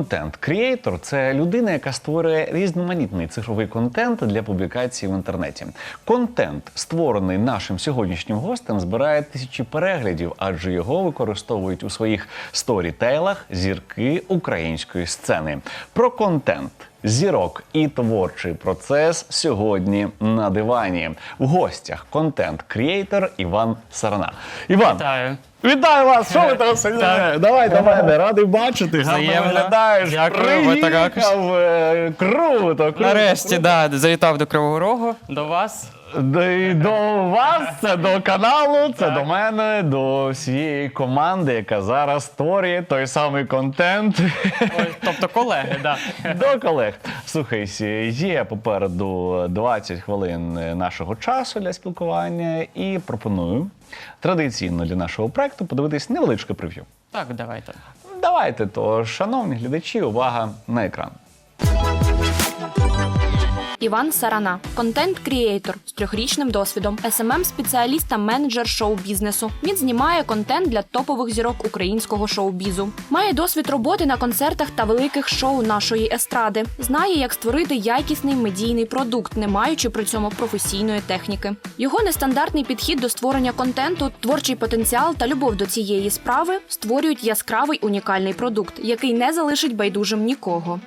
Контент-крієйтор це людина, яка створює різноманітний цифровий контент для публікації в інтернеті. Контент, створений нашим сьогоднішнім гостем, збирає тисячі переглядів, адже його використовують у своїх сторітейлах зірки української сцени. Про контент. Зірок і творчий процес сьогодні на дивані. В гостях контент-кріейтор Іван Сарана. Іван, Вітаю. Вітаю вас! Що ви там сидите? Давай до мене, радий бачити. Гарно Взаємно. виглядаєш. Дякую, ви так Приїхав. е, Круто, круто. Нарешті, да, завітав до Кривого Рогу, до вас. До, і до вас, це до каналу, це до мене, до всієї команди, яка зараз створює той самий контент. Ой, тобто колеги, да. До колег. Слухай, є попереду 20 хвилин нашого часу для спілкування, і пропоную традиційно для нашого проекту подивитись невеличке прев'ю. Так, давайте. Давайте, то, шановні глядачі, увага на екран. Іван Сарана, контент-крієйтор з трьохрічним досвідом, smm спеціаліст та менеджер шоу-бізнесу. Він знімає контент для топових зірок українського шоу-бізу. Має досвід роботи на концертах та великих шоу нашої естради. Знає, як створити якісний медійний продукт, не маючи при цьому професійної техніки. Його нестандартний підхід до створення контенту, творчий потенціал та любов до цієї справи створюють яскравий унікальний продукт, який не залишить байдужим нікого.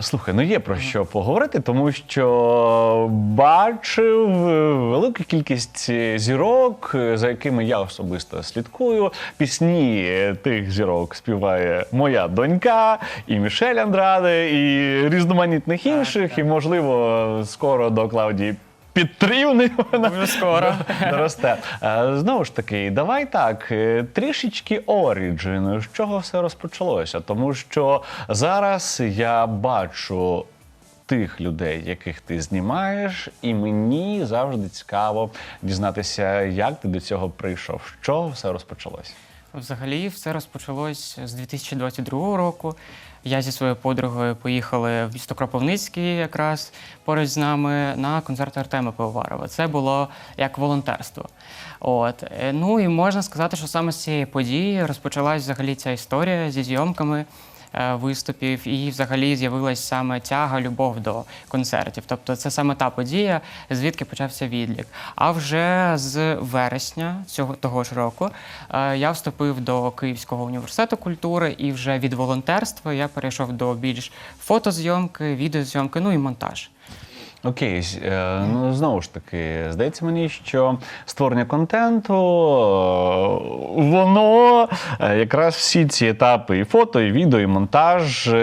Слухай, ну є про що поговорити, тому що бачив е, велику кількість зірок, е, за якими я особисто слідкую. Пісні е, тих зірок співає моя донька, і Мішель Андраде, і різноманітних інших, і можливо скоро до Клаудії. Підтрівни вона скоро. доросте. Е, Знову ж таки, давай так, е, трішечки оріджину, з чого все розпочалося. Тому що зараз я бачу тих людей, яких ти знімаєш, і мені завжди цікаво дізнатися, як ти до цього прийшов, з чого все розпочалося. Взагалі, все розпочалось з 2022 року. Я зі своєю подругою поїхали в місто Кропивницький якраз поруч з нами на концерт Артема Пивоварова. Це було як волонтерство. От. Е, Ну і можна сказати, що саме з цієї події розпочалась взагалі ця історія зі зйомками виступів, і взагалі з'явилась саме тяга, любов до концертів. Тобто це саме та подія, звідки почався відлік. А вже з вересня цього того ж року е, я вступив до Київського університету культури, і вже від волонтерства я перейшов до більш фотозйомки, відеозйомки, ну і монтаж. Окей, е, ну знову ж таки, здається мені, що створення контенту, е, воно е, якраз всі ці етапи і фото, і відео, і монтаж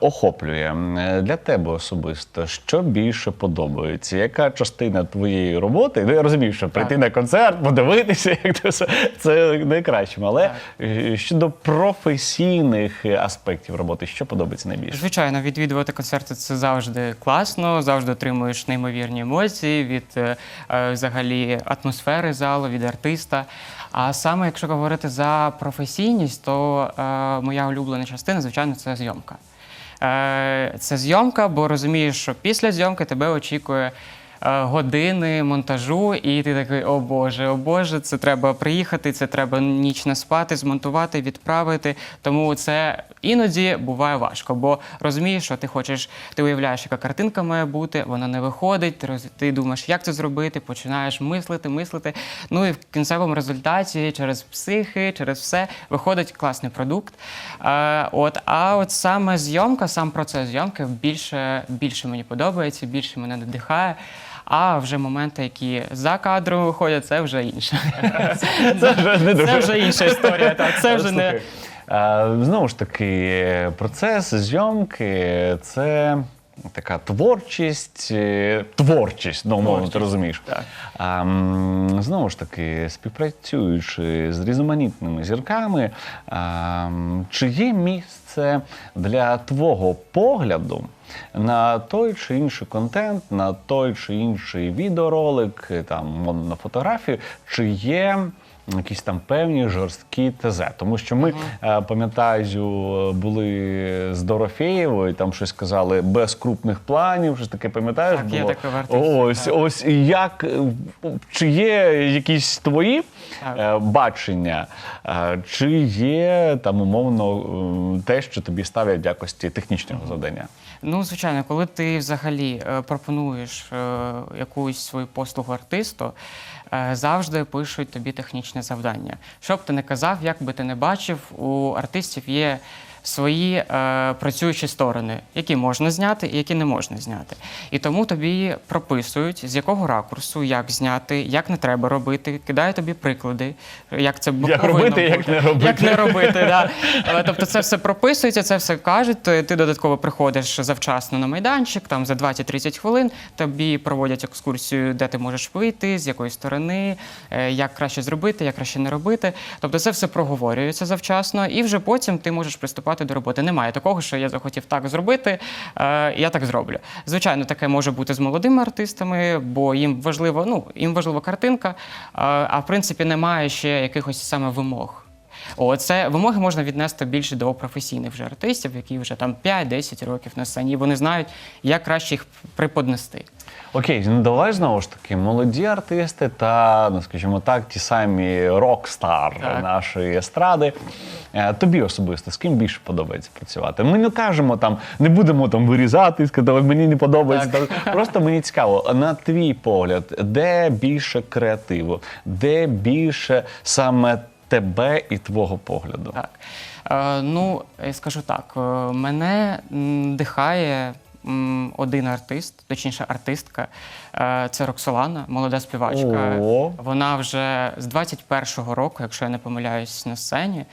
охоплює. Для тебе особисто, що більше подобається? Яка частина твоєї роботи? Ну, я розумію, що прийти на концерт, подивитися, як це все це найкраще. Але е, щодо професійних аспектів роботи, що подобається найбільше? Звичайно, відвідувати концерти це завжди класно, завжди отримуєш неймовірні емоції від е, е, взагалі атмосфери залу, від артиста. А саме, якщо говорити за професійність, то е, моя улюблена частина, звичайно, це зйомка. Це зйомка, бо розумієш, що після зйомки тебе очікує. Е, Години монтажу, і ти такий, о Боже, о Боже, це треба приїхати, це треба ніч не спати, змонтувати, відправити. Тому це іноді буває важко, бо розумієш, що ти хочеш, ти уявляєш, яка картинка має бути, вона не виходить. Ти, думаєш, як це зробити, починаєш мислити, мислити. Ну і в кінцевому результаті через психи, через все виходить класний продукт. Е, от, а от саме зйомка, сам процес зйомки більше, більше мені подобається, більше мене надихає. А вже моменти, які за кадром виходять, це вже інше. Це вже не дуже. Це вже інша історія. Так, це вже не. Знову ж таки, процес зйомки це така творчість, е, творчість, ну, умовно, ти розумієш. так. А, знову ж таки, співпрацюючи з різноманітними зірками, а, чи є місце для твого погляду? На той чи інший контент, на той чи інший відеоролик, е, там на фотографію, чи є якісь там певні жорсткі ТЗ. Тому що ми, е, пам'ятаю, були з Дорофєєвою, там щось казали без крупних планів, щось таке пам'ятаєш? Так, було? таке в Ось, так. ось як е, чи є якісь твої Так. е, бачення, е, чи є там умовно те, що тобі ставлять в якості технічного завдання? Ну, звичайно, коли ти взагалі е, пропонуєш е, якусь свою послугу артисту, е, завжди пишуть тобі технічне завдання. Що б ти не казав, як би ти не бачив, у артистів є свої е, працюючі сторони, які можна зняти і які не можна зняти. І тому тобі прописують, з якого ракурсу, як зняти, як не треба робити, кидають тобі приклади, як це Як робити, як не робити. Як не робити, да. Тобто це все прописується, це все кажуть. Ти, ти додатково приходиш завчасно на майданчик, там за 20-30 хвилин тобі проводять екскурсію, де ти можеш вийти, з якої сторони, е, як краще зробити, як краще не робити. Тобто це все проговорюється завчасно, і вже потім ти можеш приступати до роботи. Немає такого, що я захотів так зробити, е, я так зроблю. Звичайно, таке може бути з молодими артистами, бо їм важливо, ну їм важлива картинка, е, а в принципі немає ще якихось саме вимог. О, це вимоги можна віднести більше до професійних вже артистів, які вже там 5-10 років на сцені. і Вони знають, як краще їх приподнести. Окей, ну давай знову ж таки, молоді артисти та, ну скажімо так, ті самі рок-стар Так. нашої естради. Е, Тобі особисто з ким більше подобається працювати? Ми не кажемо там, не будемо там вирізати і сказати, «Ой, мені не подобається. Там, Просто мені цікаво, на твій погляд, де більше креативу, де більше саме тебе і твого погляду? Так. Е, ну, я скажу так, е, мене м, дихає один артист, точніше артистка. Е, це Роксолана, молода співачка. О. Вона вже з 21-го року, якщо я не помиляюсь, на сцені.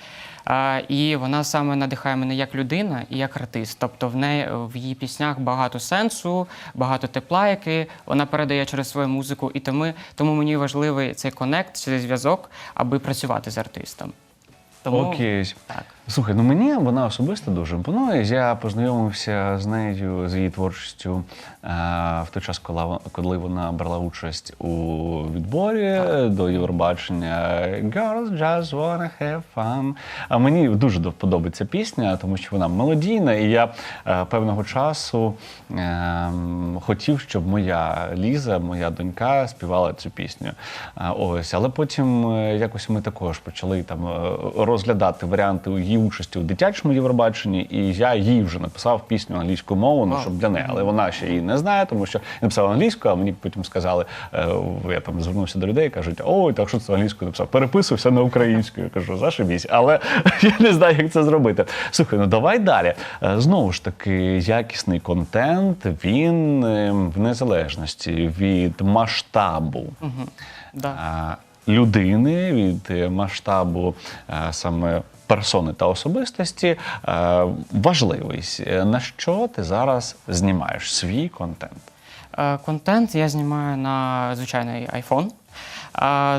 Е, І вона саме надихає мене як людина і як артист. Тобто в неї в її піснях багато сенсу, багато тепла, який вона передає через свою музику. І тому, тому мені важливий цей конект, цей зв'язок, аби працювати з артистом. Тому Окей. так. Слухай, ну мені вона особисто дуже імпонує. Я познайомився з нею, з її творчістю е, в той час, коли, вона- брала участь у відборі до Євробачення Girls just wanna have fun. А мені дуже подобається пісня, тому що вона мелодійна, і я е, певного часу е, хотів, щоб моя Ліза, моя донька, співала цю пісню. Е, ось, але потім якось ми також почали там розглядати варіанти її участі у дитячому Євробаченні, і я їй вже написав пісню англійською мовою, ну щоб для неї, але вона ще її не знає, тому що я написав англійською, а мені потім сказали, е, я там звернувся до людей, кажуть, ой, так що це англійською написав? Переписуй все на українською. Я кажу, зашибісь, але я не знаю, як це зробити. Слухай, ну давай далі. Е, Знову ж таки, якісний контент, він е, в незалежності від масштабу. Да. людини, від масштабу саме персони та особистості е, важливий. Е, На що ти зараз знімаєш свій контент? Е, Контент я знімаю на звичайний iPhone.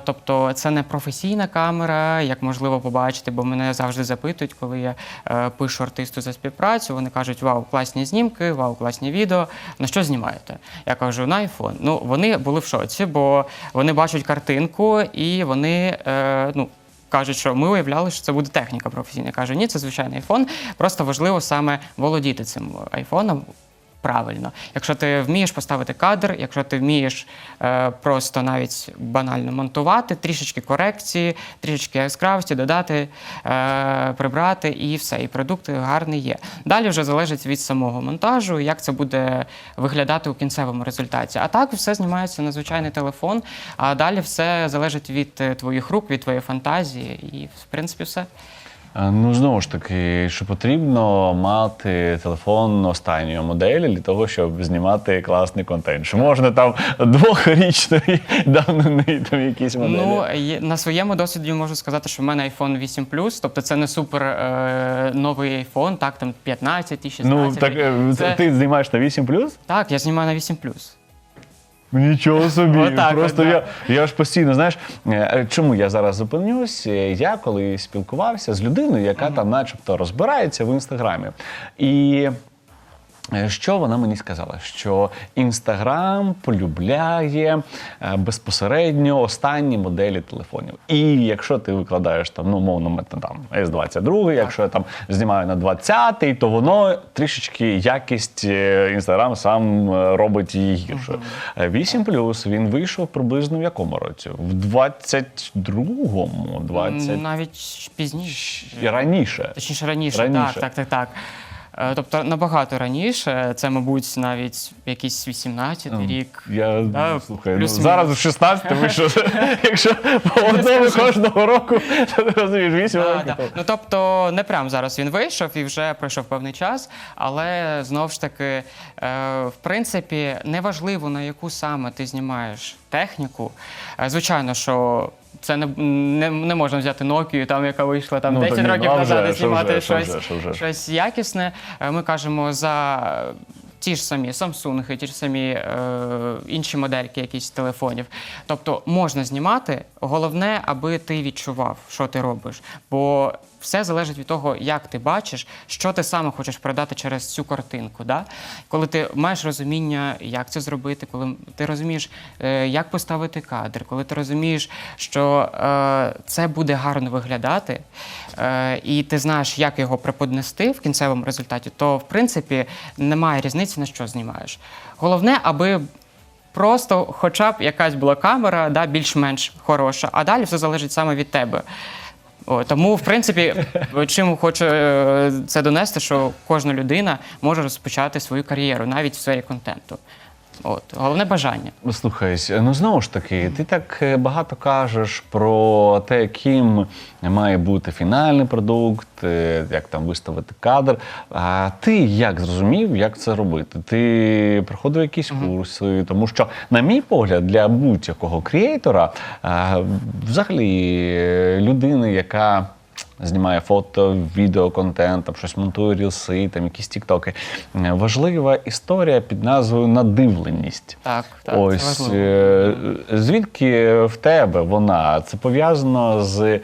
Тобто це не професійна камера, як можливо побачити, бо мене завжди запитують, коли я е, пишу артисту за співпрацю. Вони кажуть, вау, класні знімки, вау, класні відео. На що знімаєте? Я кажу, на iPhone. Ну, вони були в шоці, бо вони бачать картинку і вони е, ну, кажуть, що ми уявляли, що це буде техніка професійна. Я кажу, ні, це звичайний айфон. Просто важливо саме володіти цим айфоном. Правильно, якщо ти вмієш поставити кадр, якщо ти вмієш е, просто навіть банально монтувати, трішечки корекції, трішечки яскравості додати, е, прибрати і все, і продукт гарний є. Далі вже залежить від самого монтажу, як це буде виглядати у кінцевому результаті. А так все знімається на звичайний телефон, а далі все залежить від е, твоїх рук, від твоєї фантазії, і в принципі все. Е, Ну, знову ж таки, що потрібно мати телефон останньої моделі для того, щоб знімати класний контент. Що можна там двохрічної давнини там якісь моделі. Ну, на своєму досвіді можу сказати, що в мене iPhone 8 тобто це не супер е, новий iPhone, так, там 15 і 16. ну так е, Це- ти знімаєш на 8 Так, я знімаю на 8 Нічого собі. Отак Просто да. я, я ж постійно, знаєш, е, чому я зараз зупинюсь? Е, Я коли спілкувався з людиною, яка там начебто розбирається в інстаграмі. І Що вона мені сказала? Що Інстаграм полюбляє е, безпосередньо останні моделі телефонів. І якщо ти викладаєш там, ну мовно, там S22, якщо я там знімаю на 20-й, то воно трішечки якість Інстаграм сам е, робить її гірше. 8 він вийшов приблизно в якому році? В 22-му, 20... Навіть пізніше. раніше. Точніше, раніше, Раніше. так, так, так, так. Е, Тобто набагато раніше, це, мабуть, навіть якийсь 18-й рік. Я Да, слухай, ну, зараз в 16 вийшов. Якщо по одному кожного року, то ти розумієш, 8 Да, років. да. Ну тобто не прямо зараз він вийшов і вже пройшов певний час, але знову ж таки, е, в принципі, неважливо на яку саме ти знімаєш техніку. Е, звичайно, що. Це не, не, не можна взяти Nokia, там, яка вийшла там Ну, 10 та ні, років назад і що знімати вже, щось, що вже. щось якісне. Е, Ми кажемо за ті ж самі Samsung, ті ж самі е, інші модельки якісь телефонів. Тобто можна знімати, головне, аби ти відчував, що ти робиш. Бо все залежить від того, як ти бачиш, що ти саме хочеш передати через цю картинку. Да? Коли ти маєш розуміння, як це зробити, коли ти розумієш, е, як поставити кадр, коли ти розумієш, що е, це буде гарно виглядати, е, і ти знаєш, як його преподнести в кінцевому результаті, то в принципі немає різниці на що знімаєш. Головне, аби просто хоча б якась була камера, да, більш-менш хороша, а далі все залежить саме від тебе. О, тому, в принципі, чим хочу е, це донести, що кожна людина може розпочати свою кар'єру навіть в сфері контенту. От головне бажання. Слухай, ну знову ж таки, ти так е, багато кажеш про те, яким має бути фінальний продукт, е, як там виставити кадр. А ти як зрозумів, як це робити? Ти проходив якісь курси, тому що, на мій погляд, для будь-якого креатора, взагалі е, людини, яка знімає фото, відео, контент, там щось монтує рілси, там якісь тіктоки. е, Важлива історія під назвою надивленість. Так, так Ось це важливо. звідки в тебе вона? Це пов'язано з е,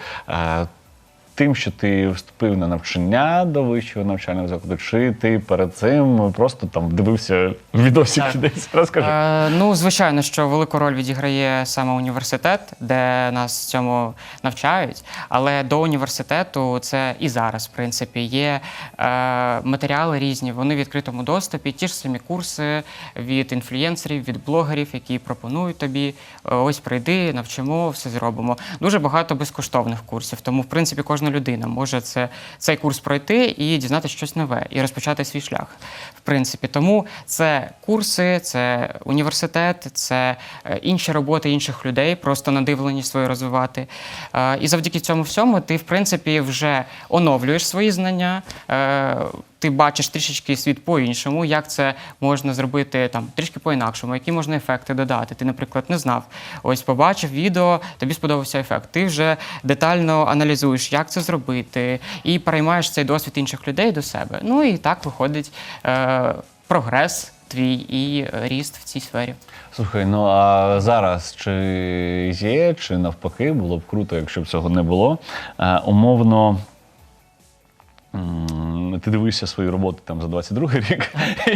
тим, що ти вступив на навчання до вищого навчального закладу, чи ти перед цим просто там дивився відосики Так. десь? Розкажи. Е, ну, звичайно, що велику роль відіграє саме університет, де нас цьому навчають. Але до університету це і зараз, в принципі, є е, матеріали різні, вони в відкритому доступі, ті ж самі курси від інфлюєнсерів, від блогерів, які пропонують тобі. е, Ось прийди, навчимо, все зробимо. Дуже багато безкоштовних курсів. Тому, в принципі, кожна людина може це, цей курс пройти і дізнатися щось нове, і розпочати свій шлях. В принципі, тому це курси, це університет, це е, інші роботи інших людей, просто надивленість свою розвивати. Е, І завдяки цьому всьому ти, в принципі, вже оновлюєш свої знання. Ти бачиш трішечки світ по-іншому, як це можна зробити там трішки по-інакшому, які можна ефекти додати. Ти, наприклад, не знав. Ось побачив відео, тобі сподобався ефект. Ти вже детально аналізуєш, як це зробити, і переймаєш цей досвід інших людей до себе. Ну і так виходить е, прогрес твій і ріст в цій сфері. Слухай, ну а зараз чи є, чи навпаки, було б круто, якщо б цього не було. Е, умовно. М, Ти дивишся свої роботи там за 22 рік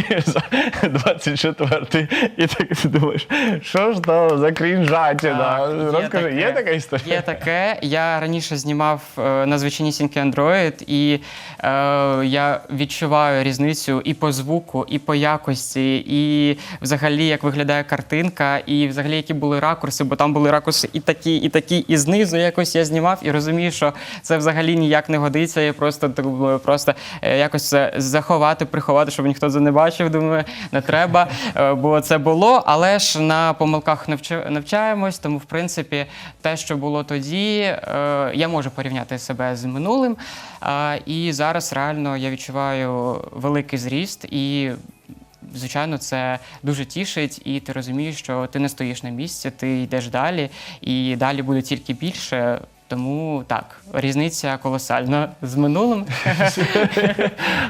і за 24 і так ти думаєш, що ж то за крінжатіна? Так, є Розкажи, є така історія? Є таке. Я раніше знімав е, на звичайнісінький Android, і е, я відчуваю різницю і по звуку, і по якості, і взагалі як виглядає картинка, і взагалі які були ракурси, бо там були ракурси і такі, і такі, і знизу якось я знімав і розумію, що це взагалі ніяк не годиться. Я просто так просто е, якось це заховати, приховати, щоб ніхто це не бачив. Думаю, не треба, е, бо це було. Але ж на помилках навча- навчаємось. Тому, в принципі, те, що було тоді, е, я можу порівняти себе з минулим. Е, І зараз реально я відчуваю великий зріст і. Звичайно, це дуже тішить, і ти розумієш, що ти не стоїш на місці, ти йдеш далі, і далі буде тільки більше. Тому так, різниця колосальна з минулим.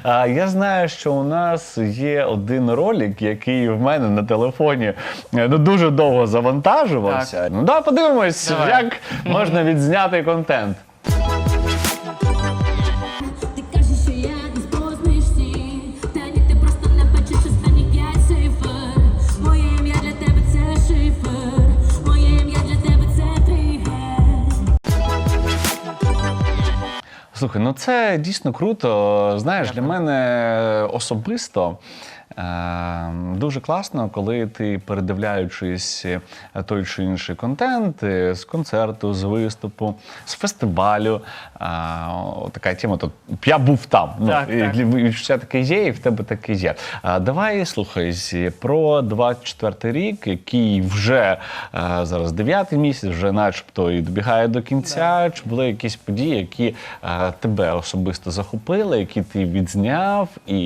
А, я знаю, що у нас є один ролик, який в мене на телефоні е, ну, дуже довго завантажувався. Ну да, подивимось, Давай. як можна відзняти контент. Слухай, ну це дійсно круто. Знаєш, для мене особисто. Е, Дуже класно, коли ти, передивляючись е, той чи інший контент е, з концерту, з виступу, з фестивалю. Така тема, то я був там. Ну, Так, і так. відчуття таке є, і в тебе таке є. Давай слухай про 24 рік, який вже е, зараз дев'ятий місяць, вже начебто і добігає до кінця. Чи були якісь події, які е, тебе особисто захопили, які ти відзняв, і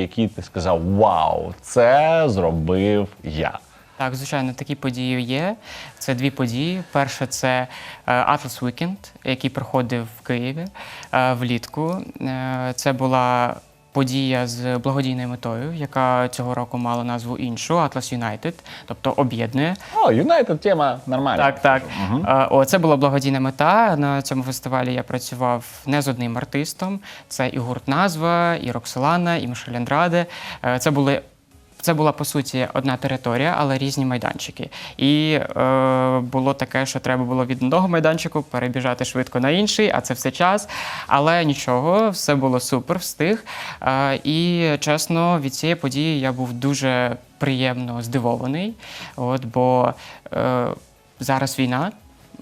які ти сказав: Вау, це зробив я. Так, звичайно, такі події є. Це дві події. Перше це е, Atlas Weekend, який проходив в Києві е, влітку. Е, Це була подія з благодійною метою, яка цього року мала назву іншу Атлас Юнайтед, тобто об'єднує. О, Юнайтед тема нормальна. Так, так. Е, О, це була благодійна мета. На цьому фестивалі я працював не з одним артистом. Це і гурт Назва, і Роксолана, і Мишель Андраде. Е, Це були. Це була по суті одна територія, але різні майданчики. І е, було таке, що треба було від одного майданчику перебіжати швидко на інший, а це все час. Але нічого, все було супер, встиг. Е, і чесно, від цієї події я був дуже приємно здивований. От, бо е, зараз війна.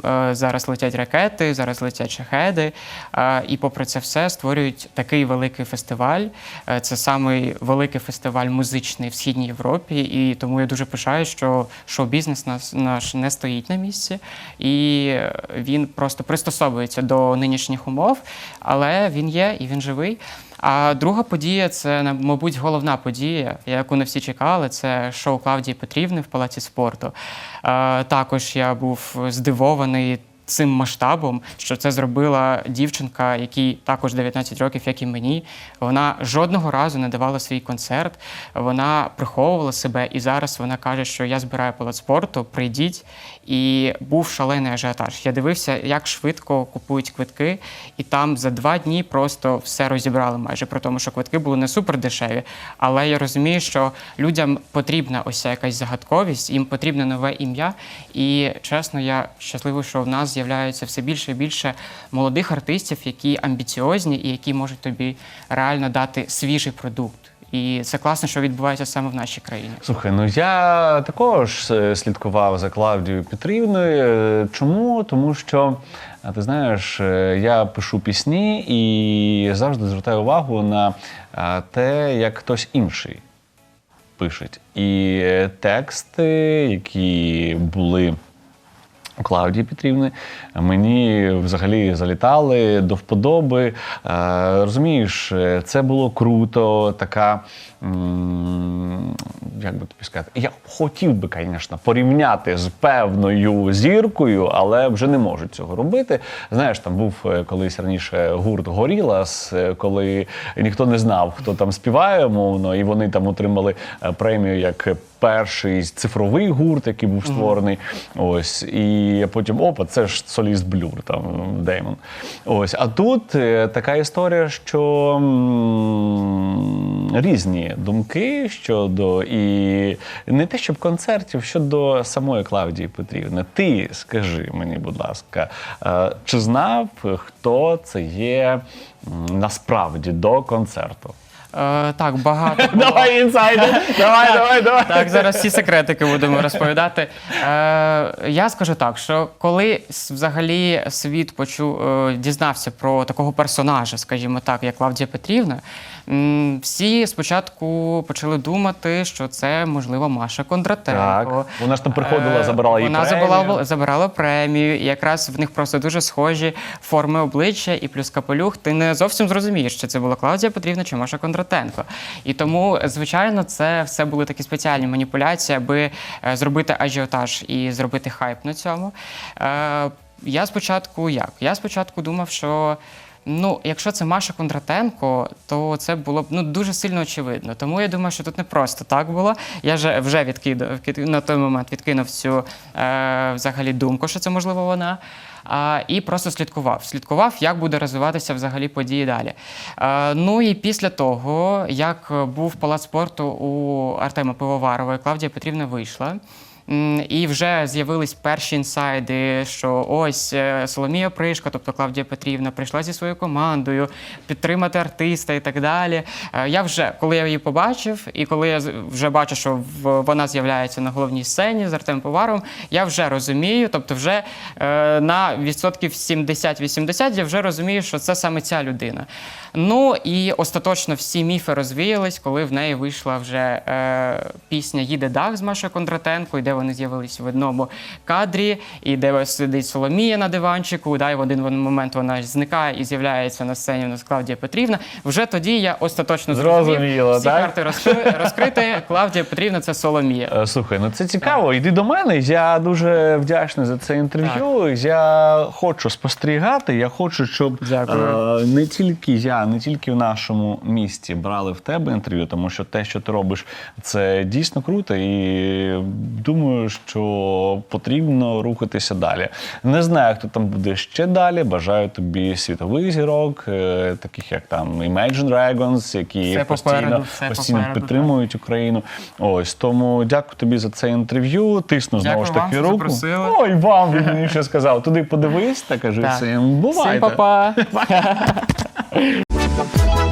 Е, Зараз летять ракети, зараз летять шахеди, е, і попри це все створюють такий великий фестиваль. Е, Це самий великий фестиваль музичний в східній Європі, і тому я дуже пишаю, що шоу-бізнес наш не стоїть на місці, і він просто пристосовується до нинішніх умов, але він є і він живий. А друга подія це, мабуть, головна подія, яку не всі чекали. Це шоу Клавдії Петрівни в Палаці спорту. Е, також я був здивований. Цим масштабом, що це зробила дівчинка, якій також 19 років, як і мені. Вона жодного разу не давала свій концерт. Вона приховувала себе, і зараз вона каже, що я збираю палац спорту, прийдіть. І був шалений ажіотаж. Я дивився, як швидко купують квитки, і там за два дні просто все розібрали майже при тому, що квитки були не супер дешеві. Але я розумію, що людям потрібна ось якась загадковість, їм потрібне нове ім'я. І чесно, я щасливий, що в нас з'являється все більше і більше молодих артистів, які амбіціозні і які можуть тобі реально дати свіжий продукт. І це класно, що відбувається саме в нашій країні. Слухай, ну я також е, слідкував за Клавдією Петрівною. Е, Чому? Тому що, ти знаєш, е, я пишу пісні і завжди звертаю увагу на е, те, як хтось інший пише. І е, тексти, які були. Клавдії Петрівни мені взагалі залітали до вподоби. Е, розумієш, це було круто, така. Як би тобі сказати, я хотів би, звісно, порівняти з певною зіркою, але вже не можу цього робити. Знаєш, там був е, колись раніше гурт Горілас, е, коли ніхто не знав, хто там співає мовно, і вони там отримали премію як перший цифровий гурт, який був створений. Ось, і потім опа, це ж соліст Блюр, там Деймон. Ось, а тут е, така історія, що різні думки щодо і не те, щоб концертів, щодо самої Клавдії Петрівни. Ти скажи мені, будь ласка, е, чи знав, хто це є насправді до концерту? Е, так, багато було. Давай інсайдер! Давай, давай, давай. Так, зараз всі секретики будемо розповідати. Е, я скажу так, що коли с- взагалі світ почув, е, дізнався про такого персонажа, скажімо так, як Клавдія Петрівна, всі спочатку почали думати, що це можливо Маша Кондратенко. Так, вона ж там приходила, Е, забирала їй Вона премію. забирала, забирала премію, і якраз в них просто дуже схожі форми обличчя і плюс капелюх. Ти не зовсім зрозумієш, чи це була Клавдія Петрівна чи Маша Кондратенко. І тому, звичайно, це все були такі спеціальні маніпуляції, аби е, зробити ажіотаж і зробити хайп на цьому. Е, я спочатку як? Я спочатку думав, що. Ну, якщо це Маша Кондратенко, то це було б ну дуже сильно очевидно. Тому я думаю, що тут не просто так було. Я вже вже відкидав на той момент відкинув цю е, взагалі думку, що це можливо вона. А, і просто слідкував. Слідкував, як буде розвиватися взагалі події далі. Е, ну і після того, як був палац спорту у Артема Пивоварова, Клавдія Петрівна вийшла. І вже з'явились перші інсайди, що ось е, Соломія Пришка, тобто Клавдія Петрівна, прийшла зі своєю командою підтримати артиста і так далі. Е, Я вже, коли я її побачив, і коли я вже бачу, що вона з'являється на головній сцені з Артем Поваровим, я вже розумію, тобто вже е, на відсотків 70-80 я вже розумію, що це саме ця людина. Ну і остаточно всі міфи розвіялись, коли в неї вийшла вже пісня Їде дах з Машою Кондратенко, і де вони з'явились в одному кадрі, і де сидить Соломія на диванчику. Да, і в один момент вона зникає і з'являється на сцені у нас Клавдія Петрівна. Вже тоді я остаточно зрозумів, всі так? карти розкри- розкриті. Клавдія Петрівна це Соломія. Е, Слухай, ну це цікаво. Йди до мене. Я дуже вдячний за це інтерв'ю. Я хочу спостерігати. Я хочу, щоб Дякую. е, не тільки я, не тільки в нашому місті брали в тебе інтерв'ю, тому що те, що ти робиш, це дійсно круто. І думаю, що потрібно рухатися далі. Не знаю, хто там буде ще далі. Бажаю тобі світових зірок, е, таких як там Imagine Dragons, які Все постійно, попереду, все постійно попереду, підтримують Україну. Ось тому дякую тобі за це інтерв'ю. Тисну знову Дякую ж таки руку. запросили. Ой, вам він мені ще сказав. Туди подивись та кажи всім. Бувайте. Всім па-па!